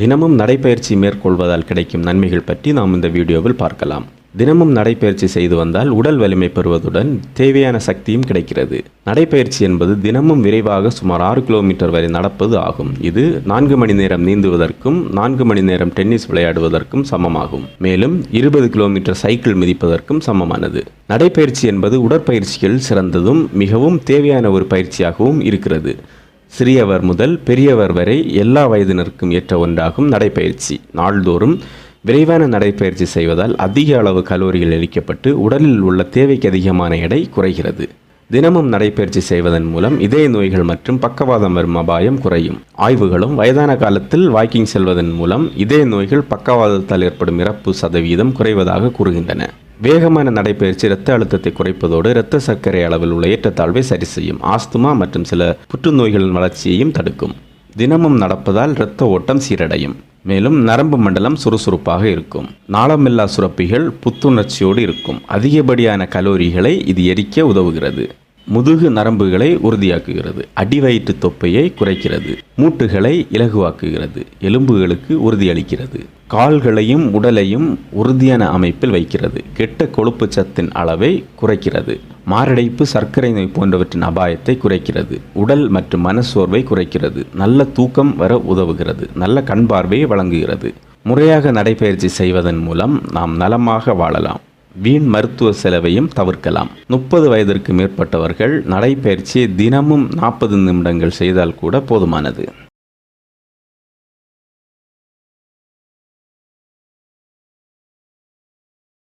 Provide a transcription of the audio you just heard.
தினமும் நடைப்பயிற்சி மேற்கொள்வதால் கிடைக்கும் நன்மைகள் பற்றி நாம் இந்த வீடியோவில் பார்க்கலாம். தினமும் நடைப்பயிற்சி செய்து வந்தால் உடல் வலிமை பெறுவதுடன் தேவையான சக்தியும் கிடைக்கிறது. நடைப்பயிற்சி என்பது தினமும் விரைவாக சுமார் ஆறு கிலோமீட்டர் வரை நடப்பது ஆகும். இது நான்கு மணி நேரம் நீந்துவதற்கும் நான்கு மணி நேரம் டென்னிஸ் விளையாடுவதற்கும் சமமாகும். மேலும் இருபது கிலோமீட்டர் சைக்கிள் மிதிப்பதற்கும் சமமானது. நடைப்பயிற்சி என்பது உடற்பயிற்சிகள் சிறந்ததும் மிகவும் தேவையான ஒரு பயிற்சியாகவும் இருக்கிறது. சிறியவர் முதல் பெரியவர் வரை எல்லா வயதினருக்கும் ஏற்ற ஒன்றாகும் நடைப்பயிற்சி நாள்தோறும் விரைவான நடைப்பயிற்சி செய்வதால் அதிக அளவு கலோரிகள் எரிக்கப்பட்டு உடலில் உள்ள தேவைக்கு அதிகமான எடை குறைகிறது. தினமும் நடைப்பயிற்சி செய்வதன் மூலம் இதய நோய்கள் மற்றும் பக்கவாதம் வரும் அபாயம் குறையும். ஆய்வுகளும் வயதான காலத்தில் வாக்கிங் செல்வதன் மூலம் இதய நோய்கள் பக்கவாதத்தால் ஏற்படும் இறப்பு சதவீதம் குறைவதாக கூறுகின்றன. வேகமான நடைப்பயிற்சி இரத்த அழுத்தத்தை குறைப்பதோடு இரத்த சர்க்கரை அளவில் உள்ள ஏற்றத்தாழ்வை சரி செய்யும் ஆஸ்துமா மற்றும் சில புற்றுநோய்களின் வளர்ச்சியையும் தடுக்கும். தினமும் நடப்பதால் இரத்த ஓட்டம் சீரடையும். மேலும் நரம்பு மண்டலம் சுறுசுறுப்பாக இருக்கும். நாளமில்லா சுரப்பிகள் புத்துணர்ச்சியோடு இருக்கும். அதிகப்படியான கலோரிகளை இது எரிக்க உதவுகிறது. முதுகு நரம்புகளை உறுதியாக்குகிறது. அடிவயிற்று தொப்பையை குறைக்கிறது. மூட்டுகளை இலகுவாக்குகிறது. எலும்புகளுக்கு உறுதியளிக்கிறது. கால்களையும் உடலையும் உறுதியான அமைப்பில் வைக்கிறது. கெட்ட கொழுப்பு சத்தின் அளவை குறைக்கிறது. மாரடைப்பு சர்க்கரை நோய் போன்றவற்றின் அபாயத்தை குறைக்கிறது. உடல் மற்றும் மனசோர்வை குறைக்கிறது. நல்ல தூக்கம் வர உதவுகிறது. நல்ல கண் பார்வையை வழங்குகிறது. முறையாக நடைபயிற்சி செய்வதன் மூலம் நாம் நலமாக வாழலாம். வீண் மருத்துவ செலவையும் தவிர்க்கலாம். முப்பது வயதிற்கு மேற்பட்டவர்கள் நடைப்பயிற்சியை தினமும் நாற்பது நிமிடங்கள் செய்தால் கூட போதுமானது.